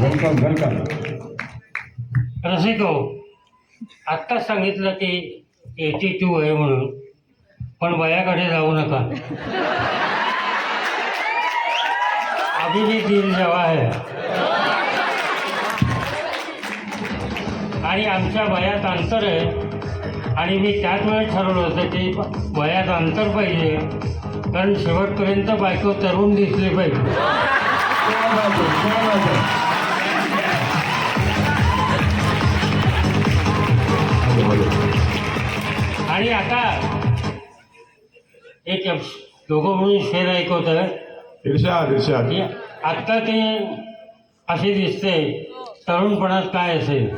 Welcome welcome रसिको आत्ताच सांगितलं की एटी टू आहे म्हणून पण वयाकडे जाऊ नका. अभी भी दिल जवा आहे. आणि आमच्या वयात अंतर आहे आणि मी त्याच वेळेस ठरवलं होतं की वयात अंतर पाहिजे कारण शेवटपर्यंत बायको तरुण दिसली पाहिजे. आणि आता एक दोघं म्हणून शेर ऐकवत इर्षाद इर्षाद आत्ता ते असे दिसते तरुणपणात काय असेल?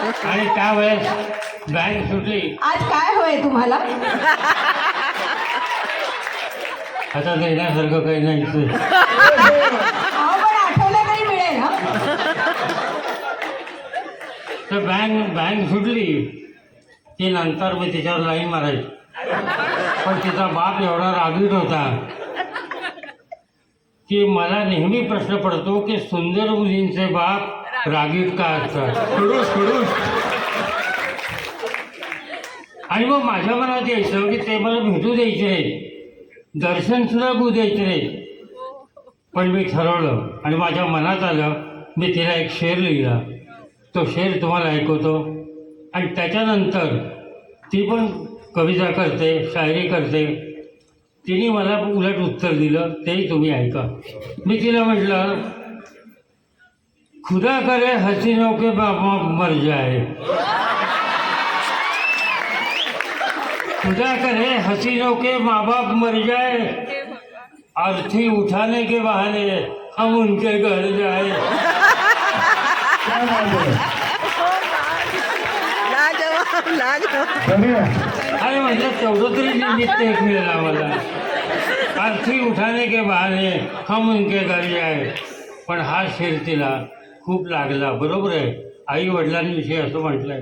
आणि त्यावेळेस बँक सुटली. आज काय होय तुम्हाला? आता देण्यासारखं काही नाही अहो पण आठवलं तरी मिळेल हा? तर बँक बँक सुटली. की नंतर मी तिच्यावर लाईन मारायची. पण तिचा बाप एवढा रागीट होता की मला नेहमी प्रश्न पडतो की सुंदर मुलींचे बाप रागीत का असतात खडूस खडूस. आणि मग माझ्या मनात यायचं की ते मला भेटू द्यायचे नाही दर्शन सुद्धा होऊ द्यायचे नाही पण मी ठरवलं आणि माझ्या मनात आलं मी तिला एक शेर लिहिला. तो शेर तुम्हाला ऐकवतो. आणि त्याच्यानंतर ती पण कविता करते शायरी करते. तिने मला उलट उत्तर दिलं तेही तुम्ही ऐका. मी तिला म्हटलं खुदा करे हसीनों के बाबा मर जाए। खुदा करे हसीनों के माँ बाप मर जाए। अर्थी उठाने के बहाने हम उनके घर जाए। अरे तेवढं तरी निमित्त एक मिळेल आम्हाला अर्थी उठाने के बहाने हम उनके घर जाए। पण हा शेर तिला खूप लागला. बरोबर आहे. आई वडिलांविषयी असं म्हटलंय.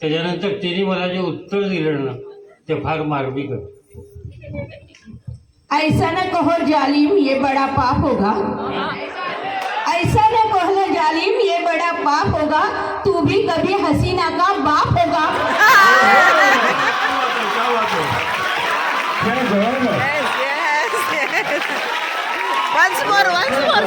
त्याच्यानंतर तिने मला जे उत्तर दिलं ना ते फार मार्मिक आहे. ऐसा न कहो जालिम ये बड़ा पाप होगा. ऐसा न कहो जालिम ये बड़ा पाप होगा. तू भी कभी हसीना का बाप होगा. है once more once more